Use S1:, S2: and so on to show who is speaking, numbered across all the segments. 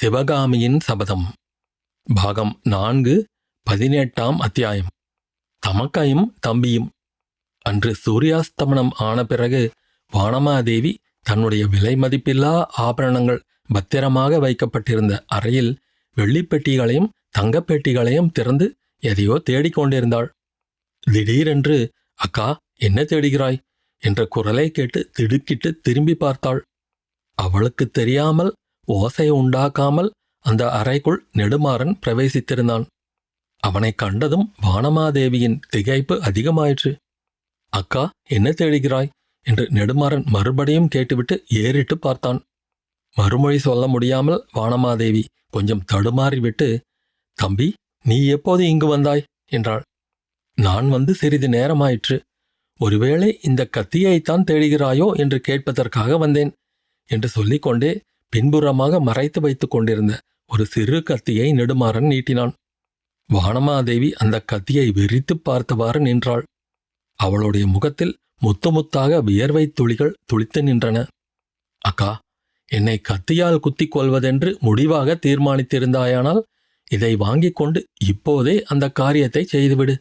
S1: சிவகாமியின் சபதம். பாகம் நான்கு பதினெட்டாம் அத்தியாயம். தமக்கையும் தம்பியும். அன்று சூரியாஸ்தமனம் ஆன பிறகு வானமாதேவி தன்னுடைய விலை மதிப்பில்லா ஆபரணங்கள் பத்திரமாக வைக்கப்பட்டிருந்த அறையில் வெள்ளிப்பெட்டிகளையும் தங்கப்பெட்டிகளையும் திறந்து எதையோ தேடிக்கொண்டிருந்தாள் திடீரென்று அக்கா என்ன தேடுகிறாய்? என்ற குரலை கேட்டு திடுக்கிட்டு திரும்பி பார்த்தாள். அவளுக்கு தெரியாமல் ஓசை உண்டாக்காமல் அந்த அறைக்குள் நெடுமாறன் பிரவேசித்திருந்தான். அவனை கண்டதும் வானமாதேவியின் திகைப்பு அதிகமாயிற்று. அக்கா என்ன தேடுகிறாய்? என்று நெடுமாறன் மறுபடியும் கேட்டுவிட்டு ஏறிட்டு பார்த்தான். மறுமொழி சொல்ல முடியாமல் வானமாதேவி கொஞ்சம் தடுமாறிவிட்டு தம்பி நீ எப்போது இங்கு வந்தாய்? என்றாள். நான் வந்து சிறிது நேரமாயிற்று. ஒருவேளை இந்த கத்தியைத்தான் தேடுகிறாயோ என்று கேட்பதற்காக வந்தேன் என்று சொல்லிக்கொண்டே பின்புறமாக மறைத்து வைத்துக் கொண்டிருந்த ஒரு சிறு கத்தியை நெடுமாறன் நீட்டினான். வானமாதேவி அந்த கத்தியை வெறித்து பார்த்தவாறு நின்றாள். அவளுடைய முகத்தில் முத்து முத்தாக வியர்வை துளிகள் துளித்து நின்றன. அக்கா என்னை கத்தியால் குத்திக் கொள்வதென்று முடிவாக தீர்மானித்திருந்தாயானால் இதை வாங்கிக் கொண்டு இப்போதே அந்த காரியத்தை செய்துவிடு.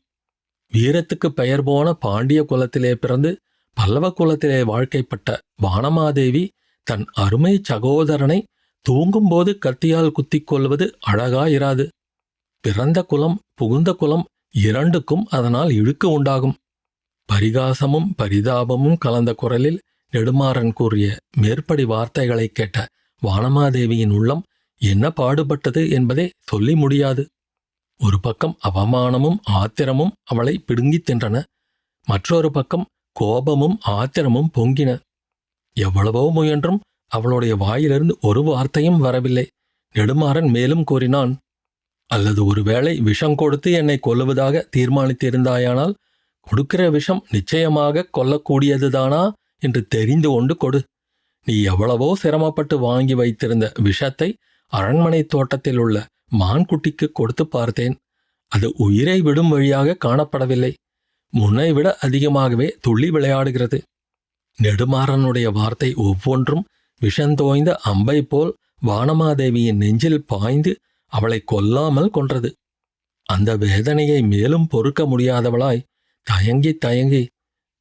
S1: வீரத்துக்கு பெயர் போன பாண்டிய குலத்திலே பிறந்து பல்லவ குலத்திலே வாழ்க்கைப்பட்ட வானமாதேவி தன் அருமை சகோதரனை தூங்கும்போது கத்தியால் குத்திக் கொள்வது அழகாயிராது. பிறந்த குலம் புகுந்த குலம் இரண்டுக்கும் அதனால் இழுக்கு உண்டாகும். பரிகாசமும் பரிதாபமும் கலந்த குரலில் நெடுமாறன் கூறிய மேற்படி வார்த்தைகளைக் கேட்ட வானமாதேவியின் உள்ளம் என்ன பாடுபட்டது என்பதை சொல்லி முடியாது. ஒரு பக்கம் அவமானமும் ஆத்திரமும் அவளை பிடுங்கித் தின்றன மற்றொரு பக்கம் கோபமும் ஆத்திரமும் பொங்கின. எவ்வளவோ முயன்றும் அவளுடைய வாயிலிருந்து ஒரு வார்த்தையும் வரவில்லை. நெடுமாறன் மேலும் கூறினான் அல்லது ஒருவேளை விஷம் கொடுத்து என்னை கொல்லுவதாக தீர்மானித்திருந்தாயானால் கொடுக்கிற விஷம் நிச்சயமாக கொல்லக்கூடியதுதானா என்று தெரிந்து கொண்டு கொடு. நீ எவ்வளவோ சிரமப்பட்டு வாங்கி வைத்திருந்த விஷத்தை அரண்மனை தோட்டத்தில் உள்ள மான்குட்டிக்கு கொடுத்து பார்த்தேன். அது உயிரை விடும் வழியாக காணப்படவில்லை. முன்னை விட அதிகமாகவே துள்ளி விளையாடுகிறது. நெடுமாறனுடைய வார்த்தை ஒவ்வொன்றும் விஷந்தோய்ந்த அம்பை போல் வானமாதேவியின் நெஞ்சில் பாய்ந்து அவளை கொல்லாமல் கொன்றது. அந்த வேதனையை மேலும் பொறுக்க முடியாதவளாய் தயங்கி தயங்கி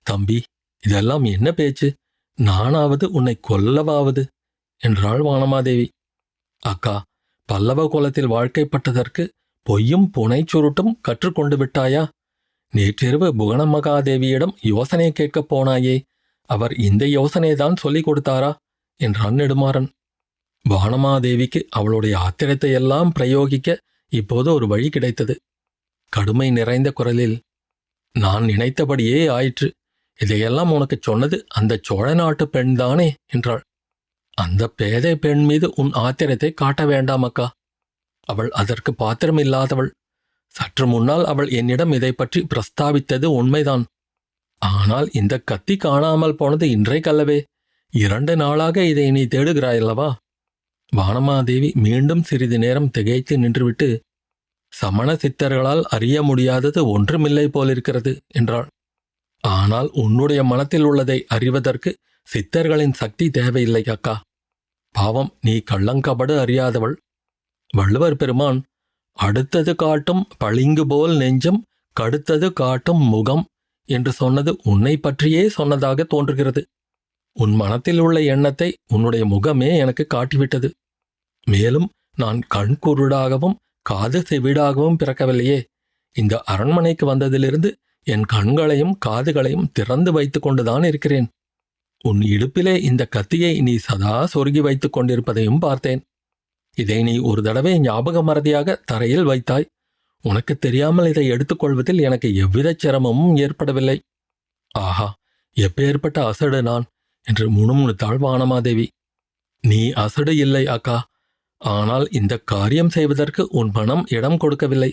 S1: தம்பி இதெல்லாம் என்ன பேச்சு? நானாவது உன்னை கொல்லவாவது? என்றாள் வானமாதேவி. அக்கா பல்லவ குலத்தில் வாழ்க்கைப்பட்டதற்கு பொய்யும் புனை சுருட்டும் கற்றுக்கொண்டு விட்டாயா? நேற்றிரவு புவனமகாதேவியிடம் யோசனை கேட்கப் போனாயே அவர் இந்த யோசனைதான் சொல்லிக் கொடுத்தாரா? என்றான் நெடுமாறன் வானமாதேவிக்கு அவளுடைய ஆத்திரத்தை எல்லாம் பிரயோகிக்க இப்போது ஒரு வழி கிடைத்தது. கடுமை நிறைந்த குரலில் நான் நினைத்தபடியே ஆயிற்று. இதையெல்லாம் உனக்குச் சொன்னது அந்த சோழ நாட்டு பெண்தானே என்றாள். அந்த பேதை பெண் மீது உன் ஆத்திரத்தை காட்ட வேண்டாம் அக்கா. அவள் அதற்கு பாத்திரமில்லாதவள். சற்று முன்னால் அவள் என்னிடம் இதை பற்றி பிரஸ்தாபித்தது உண்மைதான். ஆனால் இந்த கத்தி காணாமல் போனது இன்றைக்கல்லவே இரண்டு நாளாக இதை நீ தேடுகிறாயல்லவா வானமாதேவி மீண்டும் சிறிது நேரம் திகைத்து நின்றுவிட்டு சமண சித்தர்களால் அறிய முடியாதது ஒன்றுமில்லை போலிருக்கிறது என்றாள். ஆனால் உன்னுடைய மனத்தில் உள்ளதை அறிவதற்கு சித்தர்களின் சக்தி தேவையில்லை அக்கா. பாவம் நீ கள்ளங்கபடு அறியாதவள். வள்ளுவர் பெருமான் அடுத்தது காட்டும் பளிங்கு போல் நெஞ்சம் கடுத்தது காட்டும் முகம் என்று சொன்னது உன்னை பற்றியே சொன்னதாக தோன்றுகிறது. உன் மனத்தில் உள்ள எண்ணத்தை உன்னுடைய முகமே எனக்கு காட்டிவிட்டது. மேலும் நான் கண் குருடாகவும் காது செவிடாகவும் பிறக்கவில்லையே. இந்த அரண்மனைக்கு வந்ததிலிருந்து என் கண்களையும் காதுகளையும் திறந்து வைத்து கொண்டுதான் இருக்கிறேன். உன் இடுப்பிலே இந்த கத்தியை நீ சதா சொருகி வைத்துக் கொண்டிருப்பதையும் பார்த்தேன். இதை நீ ஒரு தடவை ஞாபக மறதியாக தரையில் வைத்தாய். உனக்கு தெரியாமல் இதை எடுத்துக்கொள்வதில் எனக்கு எவ்வித சிரமமும் ஏற்படவில்லை. ஆஹா எப்பேற்பட்ட அசடு நான் என்று முணுமுணுத்தாள் வானமாதேவி நீ அசடு இல்லை அக்கா. ஆனால் இந்த காரியம் செய்வதற்கு உன் மனம் இடம் கொடுக்கவில்லை.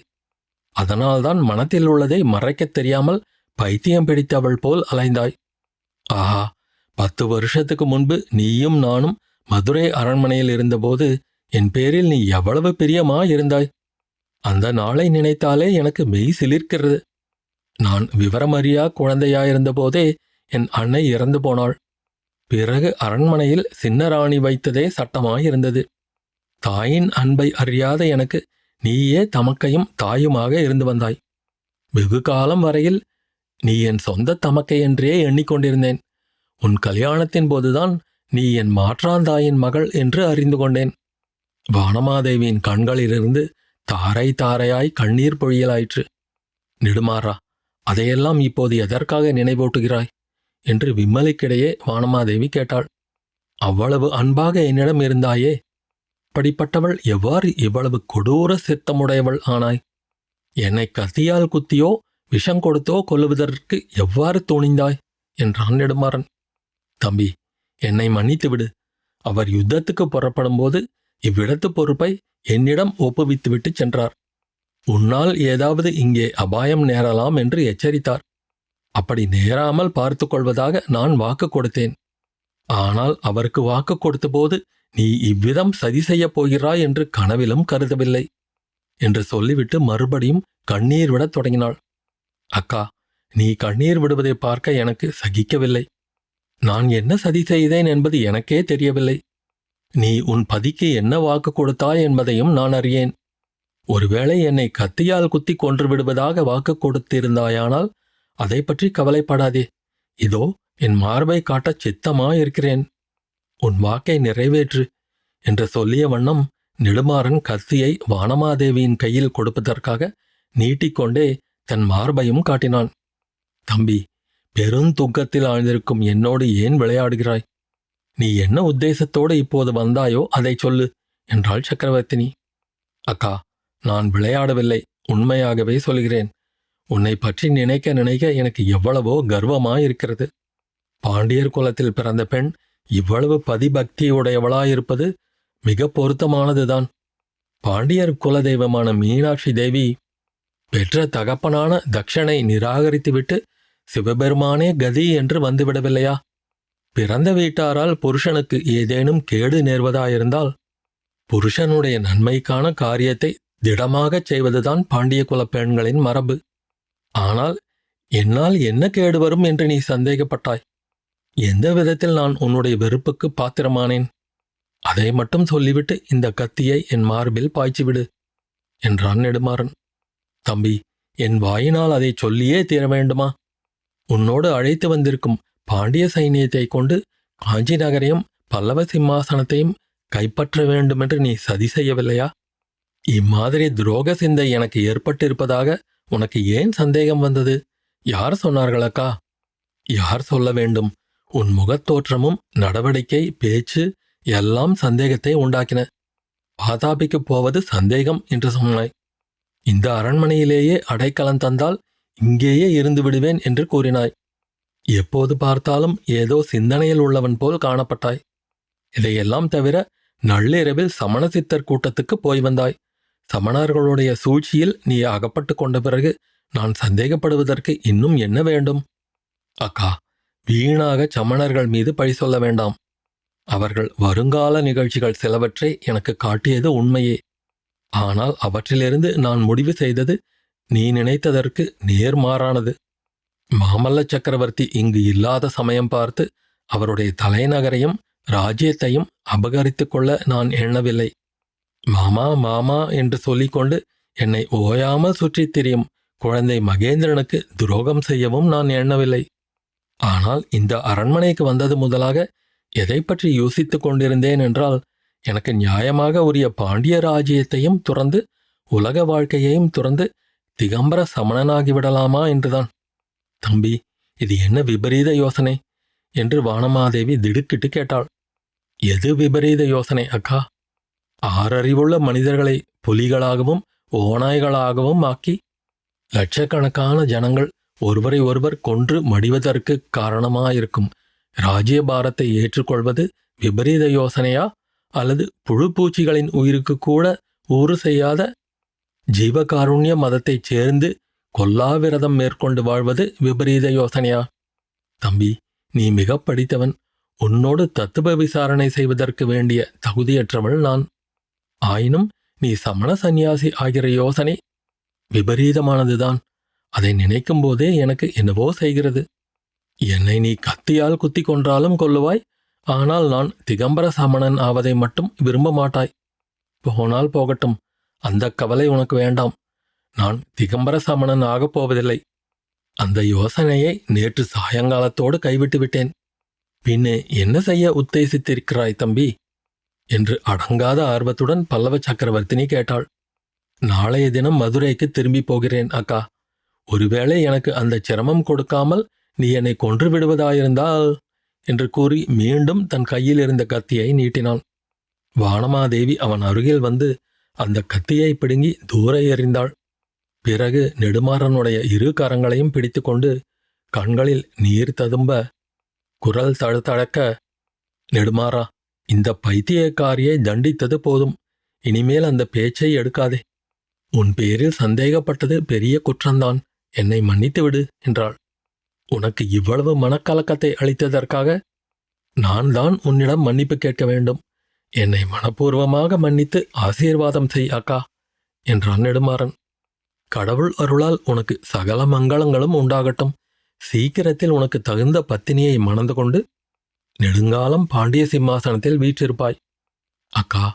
S1: அதனால்தான் மனத்தில் உள்ளதை மறைக்கத் தெரியாமல் பைத்தியம் பிடித்தவள் போல் அலைந்தாய். ஆஹா பத்து வருஷத்துக்கு முன்பு நீயும் நானும் மதுரை அரண்மனையில் இருந்தபோது என் பேரில் நீ எவ்வளவு பிரியமா இருந்தாய் அந்த நாளை நினைத்தாலே எனக்கு மெய் சிலிர்க்கிறது. நான் விவரமறியா குழந்தையாயிருந்தபோதே என் அன்னை இறந்து போனாள். பிறகு அரண்மனையில் சின்னராணி வைத்ததே சட்டமாயிருந்தது. தாயின் அன்பை அறியாத எனக்கு நீயே தமக்கையும் தாயுமாக இருந்து வந்தாய். வெகு காலம் வரையில் நீ என் சொந்த தமக்கை என்றே எண்ணிக்கொண்டிருந்தேன். உன் கல்யாணத்தின் போதுதான் நீ என் மாற்றாந்தாயின் மகள் என்று அறிந்து கொண்டேன். வானமாதேவியின் கண்களிலிருந்து தாரை தாரையாய் கண்ணீர் பொழியலாயிற்று. நெடுமாறா அதையெல்லாம் இப்போது எதற்காக நினைவூட்டுகிறாய்? என்று விம்மலுக்கிடையே வானமாதேவி கேட்டாள். அவ்வளவு அன்பாக என்னிடம் இருந்தாயே அப்படிப்பட்டவள் எவ்வாறு இவ்வளவு கொடூர சித்தமுடையவள் ஆனாய்? என்னை கத்தியால் குத்தியோ விஷம் கொடுத்தோ கொல்லுவதற்கு எவ்வாறு துணிந்தாய்? என்றான் நெடுமாறன். தம்பி என்னை மன்னித்துவிடு. அவர் யுத்தத்துக்கு புறப்படும்போது இவ்விடத்து பொறுப்பை என்னிடம் ஒப்புவித்துவிட்டு சென்றார். உன்னால் ஏதாவது இங்கே அபாயம் நேரலாம் என்று எச்சரித்தார். அப்படி நேராமல் பார்த்துக் கொள்வதாக நான் வாக்கு கொடுத்தேன். ஆனால் அவருக்கு வாக்கு கொடுத்தபோது நீ இவ்விதம் சதி செய்யப் போகிறாய் என்று கனவிலும் கருதவில்லை என்று சொல்லிவிட்டு மறுபடியும் கண்ணீர் விடத் தொடங்கினாள். அக்கா நீ கண்ணீர் விடுவதை பார்க்க எனக்கு சகிக்கவில்லை. நான் என்ன சதி செய்தேன் என்பது எனக்கே தெரியவில்லை. நீ உன் பதிக்கு என்ன வாக்கு கொடுத்தாய் என்பதையும் நான் அறியேன். ஒருவேளை என்னை கத்தியால் குத்தி கொன்று விடுவதாக வாக்கு கொடுத்திருந்தாயானால் அதை பற்றி கவலைப்படாதே. இதோ என் மார்பை காட்டச் சித்தமாயிருக்கிறேன். உன் வாக்கை நிறைவேற்று என்று சொல்லிய வண்ணம் நெடுமாறன் கத்தியை வானமாதேவியின் கையில் கொடுப்பதற்காக நீட்டிக்கொண்டே தன் மார்பையும் காட்டினான். தம்பி பெருந்துக்கத்தில் ஆழ்ந்திருக்கும் என்னோடு ஏன் விளையாடுகிறாய்? நீ என்ன உத்தேசத்தோடு இப்போது வந்தாயோ அதை சொல்லு என்றாள் சக்கரவர்த்தினி. அக்கா நான் விளையாடவில்லை உண்மையாகவே சொல்கிறேன். உன்னை பற்றி நினைக்க நினைக்க எனக்கு எவ்வளவோ கர்வமாயிருக்கிறது. பாண்டியர் குலத்தில் பிறந்த பெண் இவ்வளவு பதிபக்தியுடையவளாயிருப்பது மிக பொருத்தமானதுதான். பாண்டியர் குலதெய்வமான மீனாட்சி தேவி பெற்ற தகப்பனான தக்ஷனை நிராகரித்துவிட்டு சிவபெருமானே கதி என்று வந்துவிடவில்லையா? பிறந்த வீட்டாரால் புருஷனுக்கு ஏதேனும் கேடு நேர்வதாயிருந்தால் புருஷனுடைய நன்மைக்கான காரியத்தை திடமாகச் செய்வதுதான் பாண்டிய குலப் பெண்களின் மரபு. ஆனால் என்னால் என்ன கேடு வரும் என்று நீ சந்தேகப்பட்டாய்? எந்த விதத்தில் நான் உன்னுடைய வெறுப்புக்கு பாத்திரமானேன்? அதை மட்டும் சொல்லிவிட்டு இந்த கத்தியை என் மார்பில் பாய்ச்சிவிடு என்றான் நெடுமாறன். தம்பி என் வாயினால் அதை சொல்லியே தீர வேண்டுமா உன்னோடு அழைத்து வந்திருக்கும் பாண்டிய சைனியத்தை கொண்டு காஞ்சி நகரையும் பல்லவ சிம்மாசனத்தையும் கைப்பற்ற வேண்டுமென்று நீ சதி செய்யவில்லையா? இம்மாதிரி துரோக சிந்தை எனக்கு ஏற்பட்டிருப்பதாக உனக்கு ஏன் சந்தேகம் வந்தது? யார் சொன்னார்களக்கா? யார் சொல்ல வேண்டும்? உன் முகத்தோற்றமும் நடவடிக்கை பேச்சு எல்லாம் சந்தேகத்தை உண்டாக்கின. பாதாபிக்குப் போவது சந்தேகம் என்று சொன்னாய். இந்த அரண்மனையிலேயே அடைக்கலம் தந்தால் இங்கேயே இருந்து விடுவேன் என்று கூறினாய். எப்போது பார்த்தாலும் ஏதோ சிந்தனையில் உள்ளவன் போல் காணப்பட்டாய். இதையெல்லாம் தவிர நள்ளிரவில் சமண சித்தர் கூட்டத்துக்கு போய் வந்தாய். சமணர்களுடைய சூழ்ச்சியில் நீ அகப்பட்டு கொண்ட பிறகு நான் சந்தேகப்படுவதற்கு இன்னும் என்ன வேண்டும்? அக்கா வீணாக சமணர்கள் மீது பழி சொல்ல வேண்டாம். அவர்கள் வருங்கால நிகழ்ச்சிகள் சிலவற்றை எனக்கு காட்டியது உண்மையே. ஆனால் அவற்றிலிருந்து நான் முடிவு செய்தது நீ நினைத்ததற்கு நேர்மாறானது. மாமல்ல சக்கரவர்த்தி இங்கு இல்லாத சமயம் பார்த்து அவருடைய தலைநகரையும் ராஜ்யத்தையும் அபகரித்து கொள்ள நான் எண்ணவில்லை. மாமா மாமா என்று சொல்லிக்கொண்டு என்னை ஓயாமல் சுற்றித் திரியும் குழந்தை மகேந்திரனுக்கு துரோகம் செய்யவும் நான் எண்ணவில்லை. ஆனால் இந்த அரண்மனைக்கு வந்தது முதலாக எதை பற்றி யோசித்துக் கொண்டிருந்தேன் என்றால் எனக்கு நியாயமாக உரிய பாண்டிய ராஜ்யத்தையும் துறந்து உலக வாழ்க்கையையும் துறந்து திகம்பர சமணனாகிவிடலாமா என்றுதான். தம்பி இது என்ன விபரீத யோசனை? என்று வானமாதேவி திடுக்கிட்டு கேட்டாள். எது விபரீத யோசனை அக்கா? ஆறறிவுள்ள மனிதர்களை புலிகளாகவும் ஓநாய்களாகவும் ஆக்கி லட்சக்கணக்கான ஜனங்கள் ஒருவரை ஒருவர் கொன்று மடிவதற்கு காரணமாயிருக்கும். ராஜ்யபாரத்தை ஏற்றுக்கொள்வது விபரீத யோசனையா? அல்லது புழுப்பூச்சிகளின் உயிருக்கு கூட ஊறு செய்யாத ஜீவகாருண்ய மதத்தைச் சேர்ந்து கொல்லாவிரதம் மேற்கொண்டு வாழ்வது விபரீத யோசனையா? தம்பி நீ மிக படித்தவன். உன்னோடு தத்துவ விசாரணை செய்வதற்கு வேண்டிய தகுதியற்றவள் நான். ஆயினும் நீ சமண சந்நியாசி ஆகிற யோசனை விபரீதமானதுதான். அதை நினைக்கும் போதே எனக்கு என்னவோ செய்கிறது. என்னை நீ கத்தியால் குத்தி கொன்றாலும் கொல்லுவாய். ஆனால் நான் திகம்பர சமணன் ஆவதை மட்டும் விரும்ப மாட்டாய். போனால் போகட்டும். அந்த கவலை உனக்கு வேண்டாம். நான் திகம்பர சமணன் ஆகப் போவதில்லை. அந்த யோசனையை நேற்று சாயங்காலத்தோடு கைவிட்டு விட்டேன். பின்னே என்ன செய்ய உத்தேசித்திருக்கிறாய் தம்பி? என்று அடங்காத ஆர்வத்துடன் பல்லவ சக்கரவர்த்தினி கேட்டாள். நாளைய தினம் மதுரைக்கு திரும்பி போகிறேன் அக்கா. ஒருவேளை எனக்கு அந்த சிரமம் கொடுக்காமல் நீ என்னை கொன்று விடுவதாயிருந்தால் என்று கூறி மீண்டும் தன் கையில் இருந்த கத்தியை நீட்டினான். வானமாதேவி அவன் அருகில் வந்து அந்த கத்தியை பிடுங்கி தூர எறிந்தாள். பிறகு நெடுமாறனுடைய இரு கரங்களையும் பிடித்துக்கொண்டு கண்களில் நீர் ததும்ப குரல் தடுத்தடக்க நெடுமாறா இந்த பைத்தியக்காரியை தண்டித்தது போதும். இனிமேல் அந்த பேச்சை எடுக்காதே. உன் பேரில் சந்தேகப்பட்டது பெரிய குற்றந்தான் என்னை மன்னித்து விடு என்றாள். உனக்கு இவ்வளவு மனக்கலக்கத்தை அளித்ததற்காக நான் தான் உன்னிடம் மன்னிப்பு கேட்க வேண்டும். என்னை மனப்பூர்வமாக மன்னித்து ஆசீர்வாதம் செய் அக்கா என்றான் நெடுமாறன். கடவுள் அருளால் உனக்கு சகல மங்களங்களும் உண்டாகட்டும். சீக்கிரத்தில் உனக்கு தகுந்த பத்தினியை மணந்து கொண்டு நெடுங்காலம் பாண்டிய சிம்மாசனத்தில் வீற்றிருப்பாய். அக்கா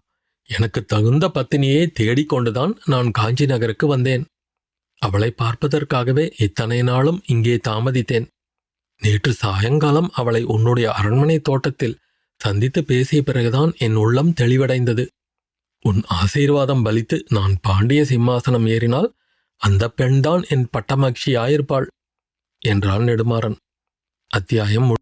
S1: எனக்கு தகுந்த பத்தினியை தேடிக்கொண்டுதான் நான் காஞ்சி நகருக்கு வந்தேன். அவளை பார்ப்பதற்காகவே இத்தனை நாளும் இங்கே தாமதித்தேன். நேற்று சாயங்காலம் அவளை உன்னுடைய அரண்மனை தோட்டத்தில் சந்தித்து பேசிய பிறகுதான் என் உள்ளம் தெளிவடைந்தது. உன் ஆசீர்வாதம் பலித்து நான் பாண்டிய சிம்மாசனம் ஏறினால் அந்த பெண்தான் என் பட்டமகிழ்ச்சியாயிருப்பாள் என்றான் நெடுமாறன். அத்தியாயம்